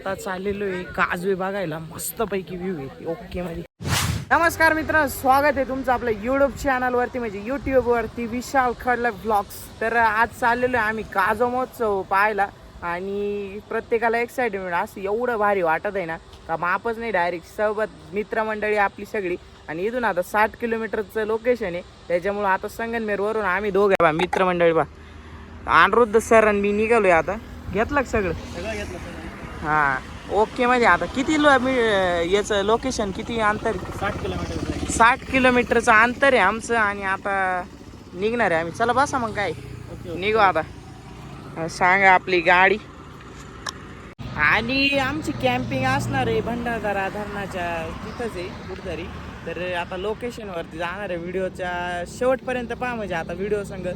आता चाललेलो आहे काजवे बघायला. मस्त पैकी व्ह्यू आहे ओके म्हणजे नमस्कार मित्र स्वागत आहे तुमचं आपलं युट्यूब चॅनलवरती म्हणजे युट्यूबवरती विशाल खडला ब्लॉग्स तर आज चाललेलो आहे आम्ही काजो महोत्सव पाहायला. आणि प्रत्येकाला एक्साइटमेंट असं एवढं भारी वाटत आहे ना का मापच नाही डायरेक्ट सोबत मित्रमंडळी आपली सगळी. आणि इथून आता साठ किलोमीटरचं लोकेशन आहे. त्याच्यामुळं आता संगनमेरवरून आम्ही दोघे बा मित्रमंडळी बा. अनिरुद्ध सर आणि मी निघालोय आता. घेतलं का सगळं? सगळं घेतलं हां. ओके म्हणजे आता किती लो मी याचं लोकेशन किती अंतर? साठ किलोमीटर साठ किलोमीटरचं अंतर आहे आमचं आणि आता निघणार आहे आम्ही. चला बसा मग काय. निघू आता. सांगा आपली गाडी. आणि आमची कॅम्पिंग असणार आहे भंडारदरा धरणाच्या तिथंच आहे कुठतरी. तर आता लोकेशनवरती जाणार आहे. व्हिडिओच्या शेवटपर्यंत पहा म्हणजे आता व्हिडिओ संग.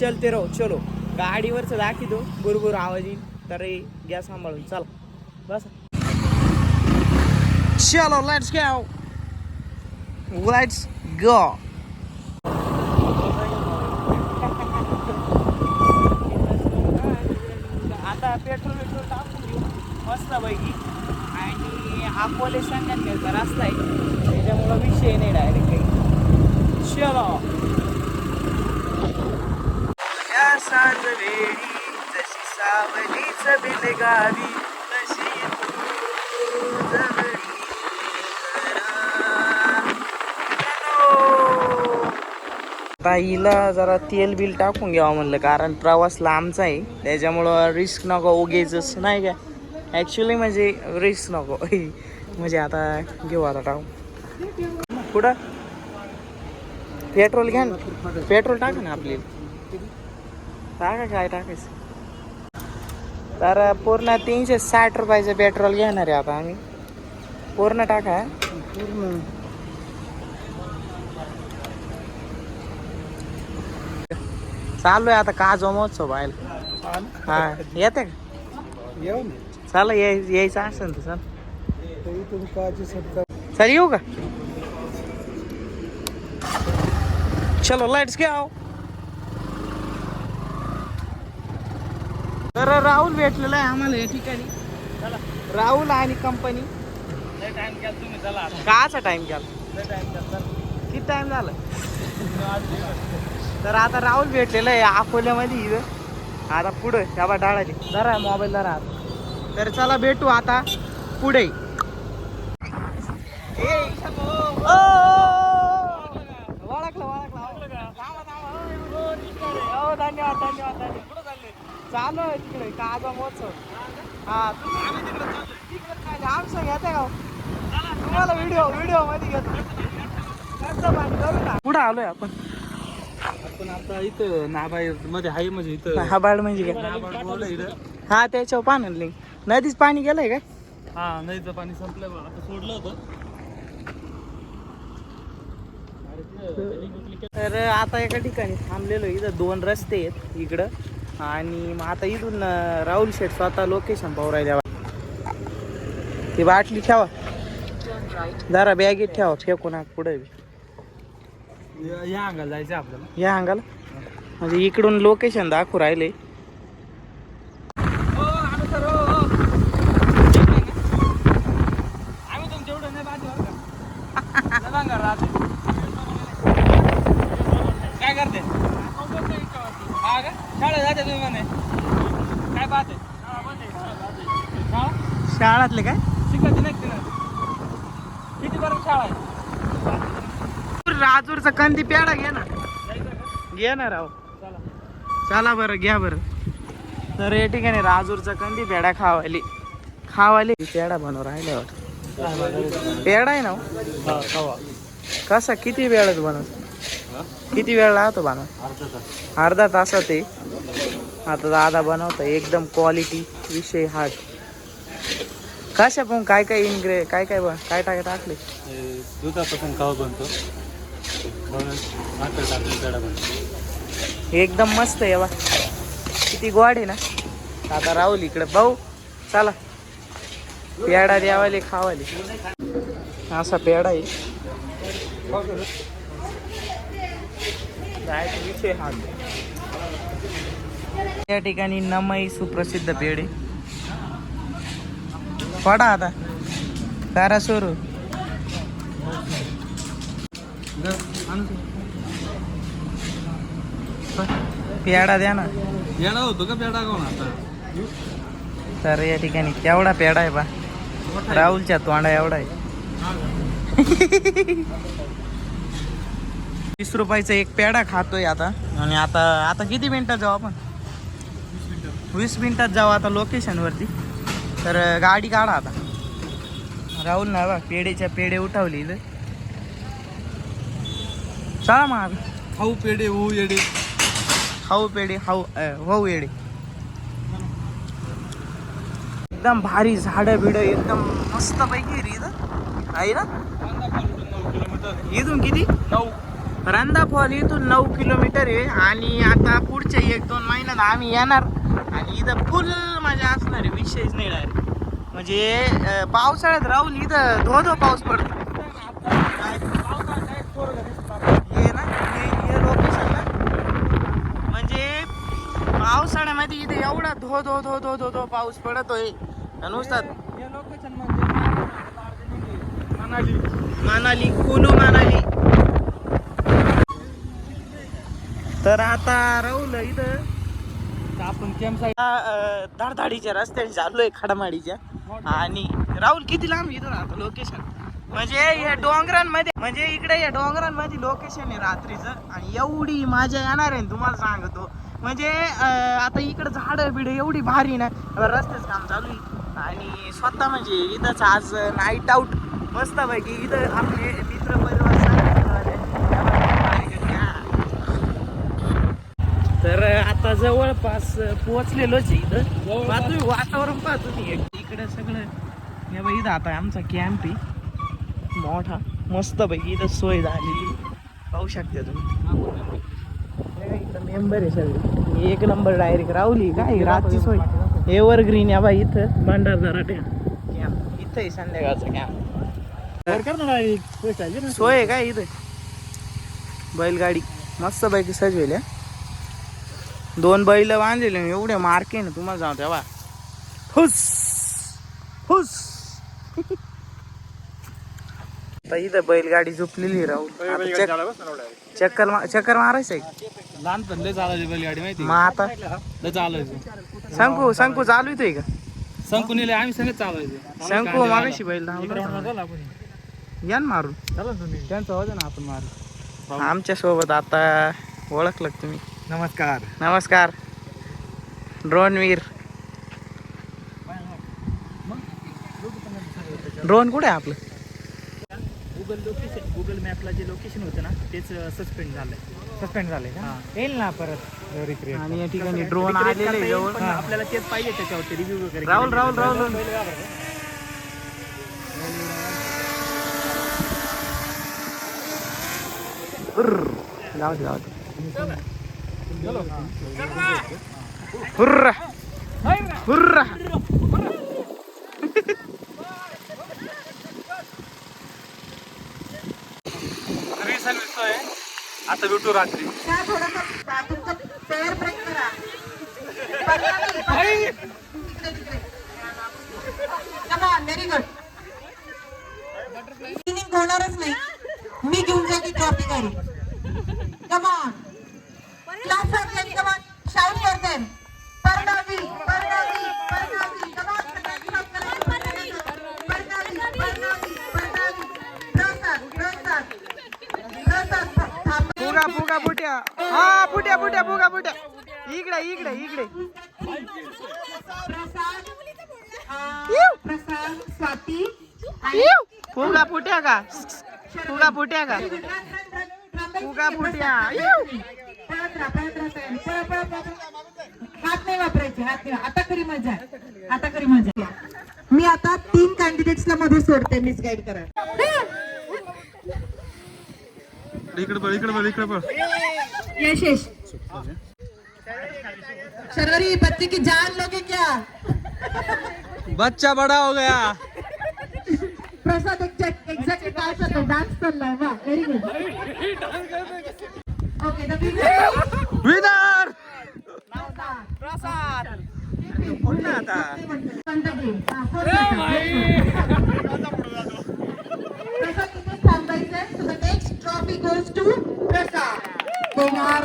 चलते राहू चलो. गाडीवरचं दाखवतो बुरबुर आवाज येईल. तर गॅस सांभाळून चला. बस. चलो लेट्स गो लेट्स गो आता पेट्रोल पेट्रोल टाकून घेऊ. मस्त पैकी. आणि अकोले संगमनेरचा रस्ता आहे. त्याच्यामुळं विषय नाही डायरेक्ट काही. चलो. या सांजवेळी जशी सावलीच बिलगावी तशी ताईला जरा तेल बिल टाकून घ्यावं म्हणलं कारण प्रवास लांबचा आहे. त्याच्यामुळं रिस्क नको उगेच नाही का? ॲक्च्युली म्हणजे रिस्क नको. म्हणजे आता घेऊ आता टाकू कुठं? पेट्रोल घ्या ना. पेट्रोल टाका ना आपली. टाका काय टाकायचं? तर पूर्ण तीनशे साठ रुपयाचं पेट्रोल घेणार आहे आता आम्ही. पूर्ण टाका. पूर्ण. चालू आहे आता काजो महोत्सव पाहायला हा येते का? येऊन चला याय यायचं असेल तर चल. चल येऊ का? चलो लाईट्स घ्या. तर राहुल भेटलेला आहे आम्हाला या ठिकाणी. चला. राहुल आणि कंपनी टाइम केला तुम्ही चला आता. काचा टाइम केला. टाइम किती टाइम झाला. तर आता राहुल भेटलेला आहे अकोल्यामध्ये इथं. आता पुढं त्या डाळाची. जरा मोबाईल जरा आता. तर चला भेटू आता पुढे. ओळखलं ओळखलं. थांबा. हो, धन्यवाद धन्यवाद धन्यवाद. चालू आहे तिकडे काजा महोत्सव हा आमचं घेते का? हो? तुम्हाला व्हिडिओ व्हिडिओमध्ये घेतो. करू ना. कुठं आलोय आपण? आपण आता इथं नाबाई मध्ये आहे म्हणजे इथं. नाबार्ड म्हणजे काय? हा त्याच्यावर पाणी लिंक नदीच पाणी गेलंय काय? हा नदीचं पाणी संपलं बा. आता सोडलं होतं. तर आता एका ठिकाणी थांबलेलो इथं दोन रस्ते आहेत. इकडं आणि मग आता इथून राहुल शेठ स्वतः लोकेशन पाहू राहिल्या ती बाटली ठेवा. जरा बॅगेत ठेवा फेकू नका पुढे या- या अंगाला जायचं आपल्याला. या अंगाला? म्हणजे इकडून लोकेशन दाखवू राहिले. आम्ही तुमच्या एवढं नाही बाजू बरं का? लय भांगार राहते. काय करते हा का शाळेत जाते तुम्ही म्हणे काय पाहते? शाळा शाळातले काय? नाही तिला किती पर्यंत शाळा आहे? राजूरचा कंदी पेडा घे ना. घे ना राव. चला. बरं घ्या बरं. तर या ठिकाणी राजूरचा कंदी पेढा खावाली खावाली पेढा बनव राहिल्यावर पेढा आहे ना हो? कसा? किती वेळात बनव किती वेळ लागतो बनव अर्धा तास. अर्धा तासात ते आता दादा बनवतं एकदम क्वालिटी विषय हार्ड कशा पण काय काय इनग्रे काय काय बन काय टाक टाकले? दुधापासून कवा बनतो. एकदम मस्त आहे बा. किती गोड आहे ना. आता राहुल इकडे. भाऊ चला. पेढा द्यावाले खावाले. असा पेढा आहे. विषय हा या ठिकाणी नमई सुप्रसिद्ध पेढे पडा आता करा सुरू पेढा द्या ना येणार होतो का पेडा कोण आता तर या ठिकाणी केवढा पेढा आहे बा राहुलच्या तोंडा एवढा आहे वीस रुपयाचा एक पेढा खातोय आता. आणि आता आता किती मिनिटात जाऊ आपण? वीस मिनिटात जाऊ आता लोकेशन वरती. तर गाडी काढा आता. राहुल ना बा पेढेच्या पेढे उठवली इथं चला मग खाऊ पेडे होऊ येडे. खाऊ पेढे खाऊ होऊ येडे. एकदम भारी झाडं बिड एकदम मस्त पैकी रे इथं. आहे ना? इथून किती? नऊ. रांदा फॉल इथून नऊ किलोमीटर आहे आणि आता पुढच्या एक दोन महिन्यात आम्ही येणार. आणि इथं फुल मजा असणार आहे विषयच नाही डायरेक्ट म्हणजे पावसाळ्यात राहून इथं धो धो पाऊस पडतो. हे ना हे लोकेशन ना. म्हणजे पावसाळ्यामध्ये इथे एवढा धो धो धो धो धो धो पाऊस पडतोय. नुसतात हे लोकेशन म्हणजे मनाली मनाली कुलू मनाली. तर आता राहुल इथं. आपण कॅम्प साईड धाडधाडीच्या रस्त्याने चाललोय खडामाडीच्या. आणि राहुल किती लांब इथून आता लोकेशन म्हणजे या डोंगरांमध्ये म्हणजे इकडे या डोंगरांमध्ये लोकेशन आहे रात्रीचं. आणि एवढी मजा येणार आहे तुम्हाला सांगतो. म्हणजे आता इकडे झाडं बिड एवढी भारी ना. रस्त्याचं काम चालू आहे. आणि स्वतः म्हणजे इथंच आज नाईट आऊट मस्त पैकी इथं आपले मित्र परिवार तर आता जवळपास पोहोचलेलोच आहे इथं. वातावरण पाहतो मी इकडे सगळं हे बघ इथं आता आमचा कॅम्प आहे. मोठा. मस्त पैकी इथं सोय झालेली. पाहू शकता तुम्ही. इथं मेंबर आहे सगळे. एक नंबर डायरेक्ट राहुली काय रातची सोय. एव्हर ग्रीन या बाई इथं. भंडारदरा कॅम्प इथं आहे संध्याकाळचा कॅम्प सोय काय इथं? बैलगाडी. मस्त पैकी सजवेल हा. दोन बैल बांधलेले एवढे मार्के ना तुम्हाला जाऊ तेव्हा. हुस हुस आता इथं बैलगाडी झोपलेली राहू चक्कर मा- चक्कर मारायचं आहे लहानपण लय चालायची बैलगाडी माहिती मग आता? लय चालायचं. शंकू शंकू चालू येतोय का? संकू नेले आम्ही सगळं चालायचो. शंकू मागाशी बैल या ना मारून. त्यांचं होतं ना आपण मार. आमच्यासोबत आता ओळखलं का तुम्ही? नमस्कार. नमस्कार. ड्रोनवीर ड्रोन कुठे आहे आपलं? गुगल लोकेशन गुगल मॅपला जे लोकेशन होतं ना तेच सस्पेंड झालंय. सस्पेंड झालंय का? येईल ना परत रिक्रिएट आणि या ठिकाणी ड्रोन आलेले आहे जवळ. आपल्याला तेच पाहिजे त्याच्यावरती रिव्ह्यू वगैरे राहुल राहुल राहुल. जाऊ दे जाऊ दे. हुर्रा हुर्रा आता भेटू रात्री good. Winning होणारच नाही मी घेऊन जाते ट्रॉफी घरी कमान फुगा फुट्या. हा फुट्या फुट्या फुगा फुट्या. इकडे इकडे इकडे. फुगा फुट्या का? फुगा फुट्या का? फुगा फुट्या. पळत राहा, पळत राहा ताई. पळ, पळ, पळ, पळ. हात नाही वापरायचे हात नाही आता खरी मजा आहे. आता खरी मजा आहे. मी आता तीन कॅन्डिडेट्सला मध्ये सोडते मिस गाईड करा इकडे इकडे इकडे शर्वरी बच्चे की जान लोगे क्या बच्चा बडा हो गया प्रसाद एक्झॅक्टली काय चाललंय डान्स चाललाय वा व्हेरी गुड विनर प्रसाद बोल ना आता प्रसाद तिथेच थांबायचंय. Trophy goes to Prasad. Kumar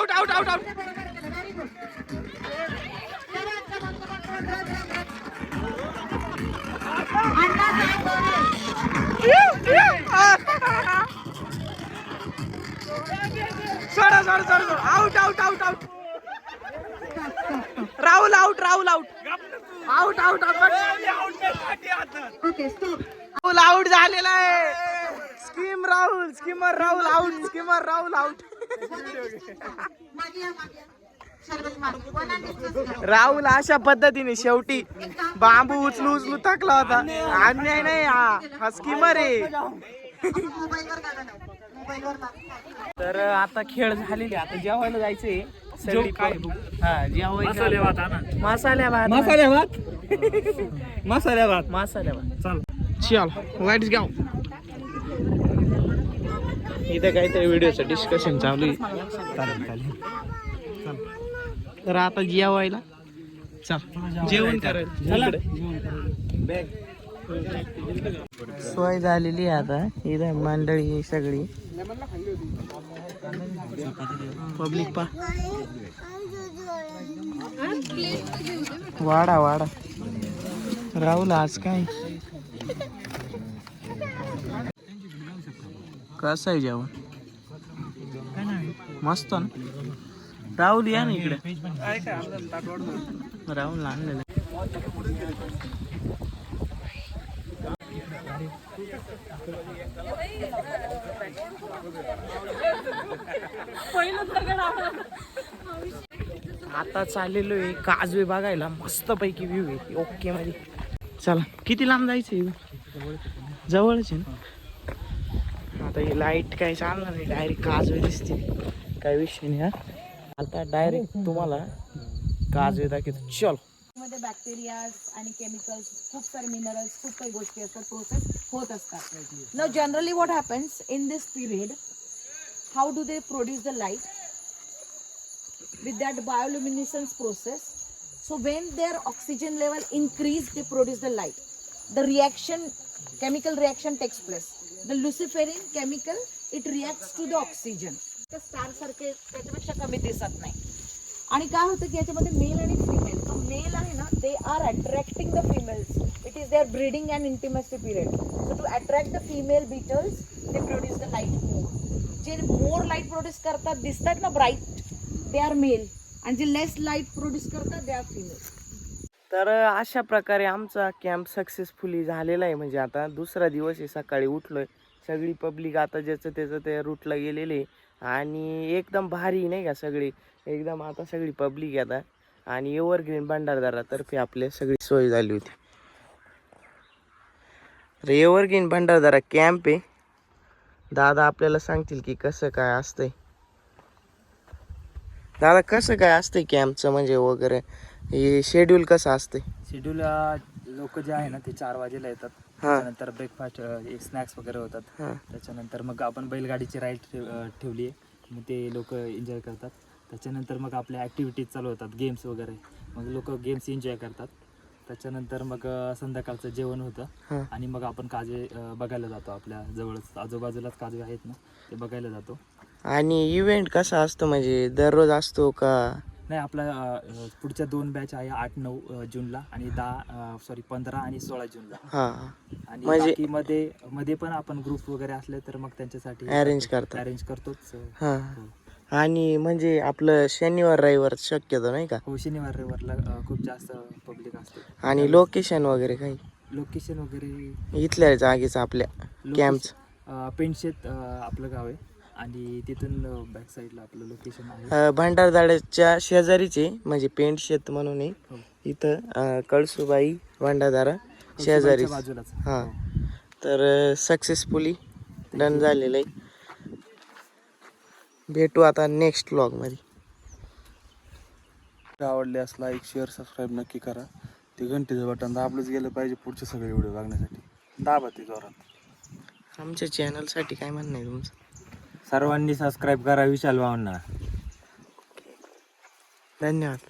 out out out out सोडा सोडा सोडा out out out out Rahul out Rahul out out out out Okay, Rahul out झालेला आहे. Scheme Rahul schemer Rahul out schemer Rahul out Rahul अशा पद्धतीने शेवटी बांबू उचलू उचलू थकला होता. अन्याय नाही हा. स्कीमर आहे लाव. तर आता खेळ झालेले आता जेवायला जायचंय. सगळी काय? हा जेवायचं मसाले भात. मसाल्या भात. मसाले भात? मसाले भात. मसाल्या भात. चल. चल लेट्स गो इथे काहीतरी व्हिडिओचं डिस्कशन चालू आहे. चालेल चालेल. तर आता जेवायला? चल जेवण करायला सोय झालेली आहे आता. इथं मंडळी सगळी. पब्लिक पा. वाडा वाडा. राहुल आज काय? कसं आहे जेवण? मस्त ना. राहुल या ना इकडे. राहुल आणलेलं आता चाललेलो आहे काजवे बघायला. मस्त पैकी व्ह्यू आहे. ओके मध्ये. चला किती लांब जायचं जवळच आहे ना? आता ही लाइट काही चालणार नाही डायरेक्ट काजवे दिसते काही विषय नाही हा. आता डायरेक्ट तुम्हाला काजवे दाखवतो. चल. मध्ये बॅक्टेरियाज आणि केमिकल्स खूप सारे मिनरल्स खूप काही गोष्टी असतात प्रोसेस होत असतात. न generally what happens in this period how do they produce the light with that bioluminescence process so when there oxygen level increase they produce the light the reaction chemical reaction takes place the luciferin chemical it reacts to the oxygen star सारखे त्याच्यापेक्षा कमी दिसत नाही. आणि काय होतं की याच्यामध्ये मेल आणि फिमेल तो मेल आहे ना they are attracting the females it is their breeding and intimacy period so to attract the female beetles they produce the light more जे मोर लाइट प्रोड्यूस करतात दिसतात ना ब्राईट दे आर मेल आणि जे लेस light produce करतात they are female तर अशा प्रकारे आमचा कॅम्प सक्सेसफुली झालेला आहे. म्हणजे आता दुसरा दिवस आहे सकाळी उठलो आहे सगळी पब्लिक आता ज्याचं त्याचं त्या रूटला गेलेले आणि एकदम भारी नाही का सगळी? एकदम आता सगळी पब्लिक आता. आणि एव्हरग्रीन भंडारदारातर्फे आपली सगळी सोय झाली होती. तर एव्हरग्रीन भंडारदारा कॅम्प आहे. दादा आपल्याला सांगतील की कसं काय असतंय. दादा कसं काय असतंय कॅम्पचं म्हणजे वगैरे? हे शेड्यूल कसं असतंय? शेड्यूल लोक जे आहे ना ते चार वाजेला येतात. त्याच्यानंतर ब्रेकफास्ट एक स्नॅक्स वगैरे होतात. त्याच्यानंतर मग आपण बैलगाडीची राईड ठेवली आहे. मग ते लोक एन्जॉय करतात. त्याच्यानंतर मग आपल्या ॲक्टिव्हिटीज चालू होतात गेम्स वगैरे. मग लोक गेम्स एन्जॉय करतात. त्याच्यानंतर मग संध्याकाळचं जेवण. होतं. आणि मग आपण काजवे बघायला जातो. आपल्या जवळच आजूबाजूलाच काजवे आहेत ना ते बघायला जातो. आणि इव्हेंट कसा असतो? म्हणजे दररोज असतो का नाही आपला पुढच्या दोन बॅच आहे आठ नऊ जूनला आणि दहा सॉरी पंधरा आणि सोळा जूनला. हा. आणि म्हणजे- बाकी मध्ये मध्ये पण आपण ग्रुप वगैरे असले तर मग त्यांच्यासाठी अरेंज करतात. अरेंज करतोच. हा. आणि म्हणजे आपलं शनिवार रविवार शक्यतो नाही का? हो शनिवार रविवारला खूप जास्त पब्लिक असते. आणि लोकेशन वगैरे काही? लोकेशन वगैरे इथल्या जागेच आपल्या पेंडशेत अं, आपलं गाव आहे. आणि तिथून बॅक साईडला आपलं लोकेशन आहे. भंडारदाड्याच्या शेजारीचे म्हणजे पेंट शेत म्हणून आहे हो. इथं अं, कळसुबाई भंडारदारा कळसुबाईच्या शेजारी बाजूलाच. हां. तर सक्सेसफुली डन झालेलं आहे. भेटू आता नेक्स्टमध्ये. आवडल्यास लाईक शेअर सबस्क्राईब नक्की करा. ते घंटीचं बटन दाबलंच गेलं पाहिजे पुढचे सगळे व्हिडिओ बघण्यासाठी. दाबा ते जोरात. आमच्या चॅनलसाठी काय म्हणणं आहे तुमचं? सर्वांनी सबस्क्राईब करा विशाल भावना. धन्यवाद.